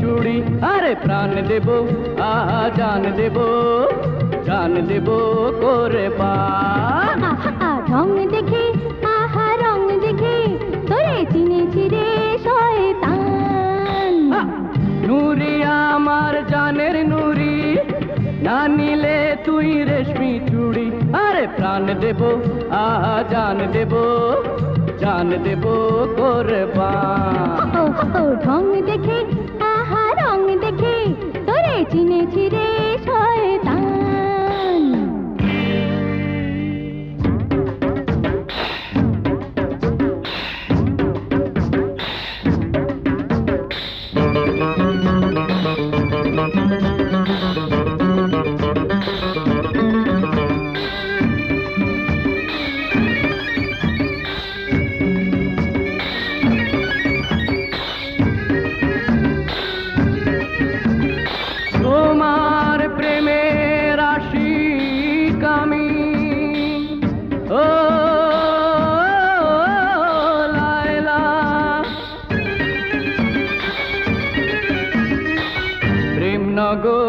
চুড়ি। আরে প্রাণ দেব আহা জান দেব জান দেব করে পা। রং দেখে আহা রং দেখে তোরে চিনেছি রে শয়তান। নুরি আমার জানের নুরি না নিলে তুই রেশমি চুড়ি। আরে প্রাণ দেব আহা জান দেব জান দেব কোরবা রং দেখে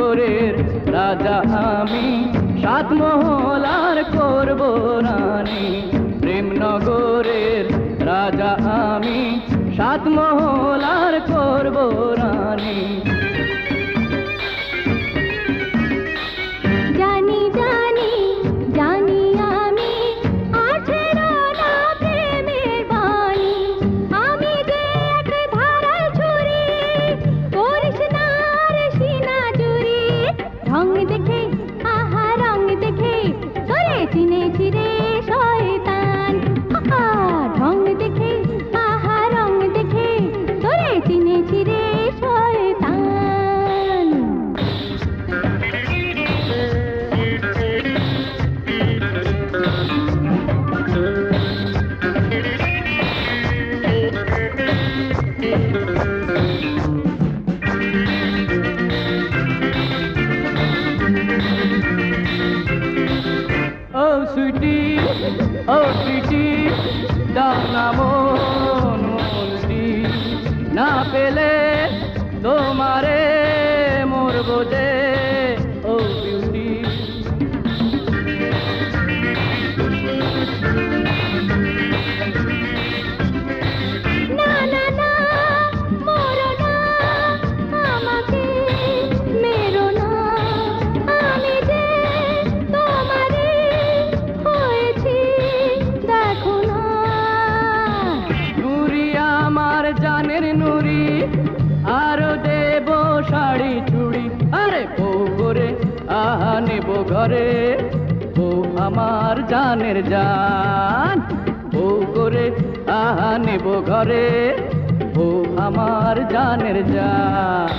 প্রেমনগরের রাজা আমি। সাত মহলার করব রানী। প্রেমনগরের রাজা আমি। সাত মহলার করব রানী। ও সুইটি দাও না না পেলে তোমারে মোর যে। আমার জানের জান। বউ করে আহা ঘরে। বউ আমার জানের জান।